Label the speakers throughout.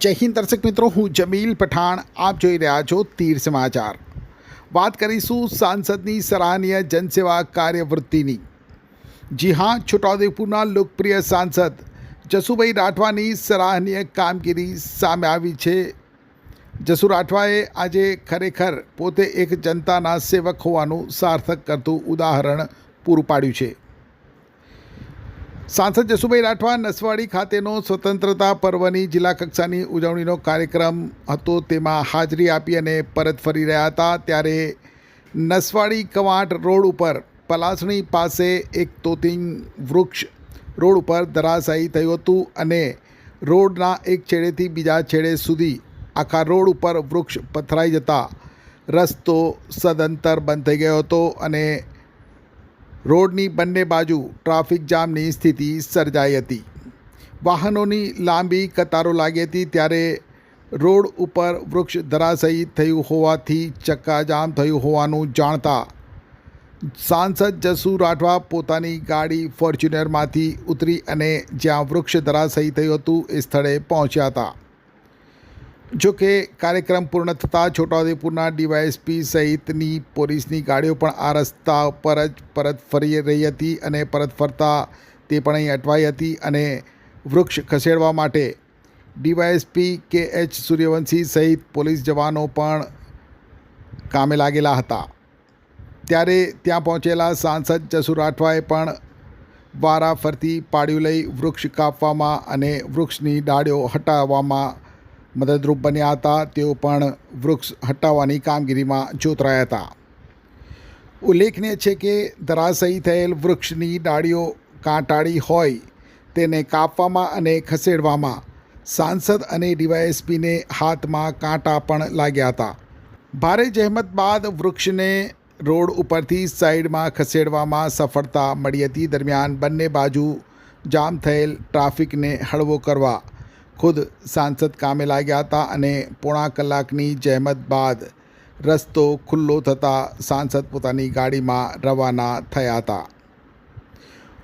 Speaker 1: જય હિન્દ દર્શક મિત્રો, હું જમીલ પઠાણ, આપ જોઈ રહ્યા છો તીર સમાચાર. વાત કરીશું સાંસદની સરાહનીય જનસેવા કાર્યવૃત્તિની. જી હા, છોટાઉદેપુરના લોકપ્રિય સાંસદ જસુભાઈ રાઠવાની સરાહનીય કામગીરી સામે આવી છે. જસુ રાઠવાએ આજે ખરેખર પોતે એક જનતાના સેવક હોવાનું સાર્થક કરતું ઉદાહરણ પૂરું પાડ્યું છે. સાંસદ જસુભાઈ રાઠવા નસવાડી ખાતેનો સ્વતંત્રતા પર્વની જિલ્લા કક્ષાની ઉજવણીનો કાર્યક્રમ હતો. તેમાં હાજરી આપી અને પરત ફરી રહ્યા હતા. ત્યારે નસવાડી કવાંટ રોડ ઉપર પલાસણી પાસે એક તોતિંગ વૃક્ષ રોડ ઉપર ધરાશાયી થયું હતું અને રોડના એક છેડેથી બીજા છેડે સુધી આખા રોડ ઉપર વૃક્ષ પથરાઈ જતા રસ્તો સદંતર બંધ થઈ ગયો હતો અને રોડની બંને બાજુ ટ્રાફિક જામની સ્થિતિ સર્જાઈ હતી. વાહનોની લાંબી કતારો લાગી હતી ત્યારે રોડ ઉપર વૃક્ષ ધરાશયી થયું હોવાથી ચક્કાજામ થયું હોવાનું જાણતા સાંસદ જસુ રાઠવા પોતાની ગાડી ફોર્ચ્યુનરમાંથી ઉતરી અને જ્યાં વૃક્ષ ધરાશયી થયું હતું એ સ્થળે પહોંચ્યા હતા. જો કે કાર્યક્રમ પૂર્ણ થતાં છોટાઉદેપુરના ડીવાયએસપી સહિતની પોલીસની ગાડીઓ પણ આ રસ્તા પર જ પરત ફરી રહી હતી અને પરત ફરતા તે પણ અહીં અટવાઈ હતી અને વૃક્ષ ખસેડવા માટે ડીવાયએસપી કે એચ સૂર્યવંશી સહિત પોલીસ જવાનો પણ કામે લાગેલા હતા. ત્યારે ત્યાં પહોંચેલા સાંસદ જસુ રાઠવાએ પણ વારા ફરતી પાડ્યું લઈ વૃક્ષ કાપવામાં અને વૃક્ષની ડાળીઓ હટાવવામાં મદદરૂપ બન્યા હતા. તેઓ પણ વૃક્ષ હટાવવાની કામગીરીમાં જોતરાયા હતા. ઉલ્લેખનીય છે કે ધરાશયી થયેલ વૃક્ષની ડાળીઓ કાંટાળી હોય તેને કાપવામાં અને ખસેડવામાં સાંસદ અને ડીવાયએસપીને હાથમાં કાંટા પણ લાગ્યા હતા. ભારે જહેમત બાદ વૃક્ષને રોડ ઉપરથી સાઈડમાં ખસેડવામાં સફળતા મળી હતી. દરમિયાન બંને બાજુ જામ થયેલ ટ્રાફિકને હળવો કરવા ખુદ સાંસદ કામે લાગ્યા હતા અને પોણા કલાકની જહેમત બાદ રસ્તો ખુલ્લો થતાં સાંસદ પોતાની ગાડીમાં રવાના થયા હતા.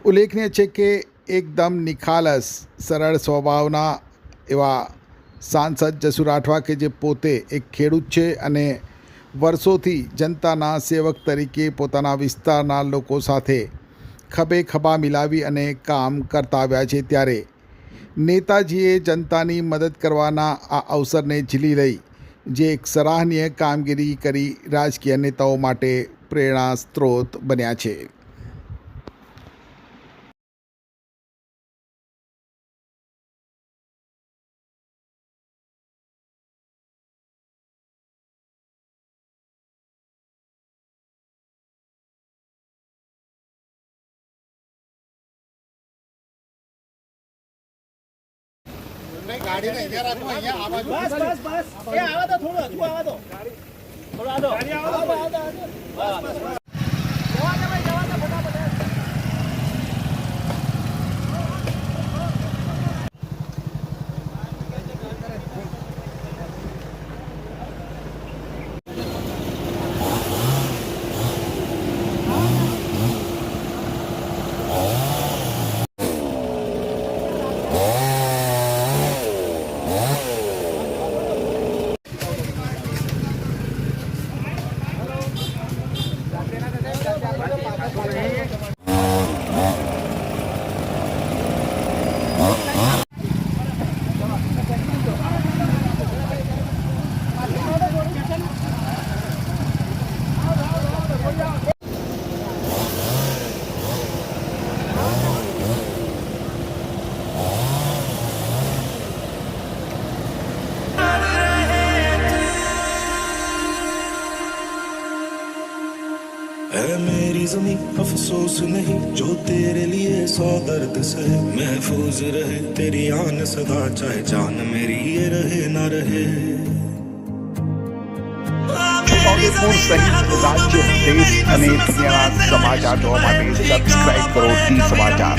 Speaker 1: ઉલ્લેખનીય છે કે એકદમ નિખાલસ, સરળ સ્વભાવના એવા સાંસદ જસુ રાઠવા કે જે પોતે એક ખેડૂત છે અને વર્ષોથી જનતાના સેવક તરીકે પોતાના વિસ્તારના લોકો સાથે ખભે ખભા મિલાવી અને કામ કરતા આવ્યા છે ત્યારે નેતાજીએ જનતાની મદદ કરવાના આ અવસરને ઝીલી લઈ જે એક સરાહનીય કામગીરી કરી રાજકીય નેતાઓ માટે પ્રેરણા સ્ત્રોત બન્યા છે.
Speaker 2: બસ બસ બસ. એ આવા તો થોડું હજુ આવા તો થોડું આવો. આવો. આવા દો બસ બસ જવા દે ભાઈ જવા દે ફટાફટ
Speaker 3: है मेरी जमी अफसोस नहीं जो तेरे लिए सौ दर्द सहे महफूज रहे तेरी आन सदा चाहे जान मेरी ये रहे ना रहे
Speaker 1: છોટાઉદેપુર સહિત રાજ્ય દેશ અને દુનિયાના સમાચાર જોવા માટે સબસ્ક્રાઇબ કરો ટી સમાચાર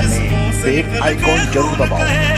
Speaker 1: અને બેલ આઇકોન જરૂર દબાવો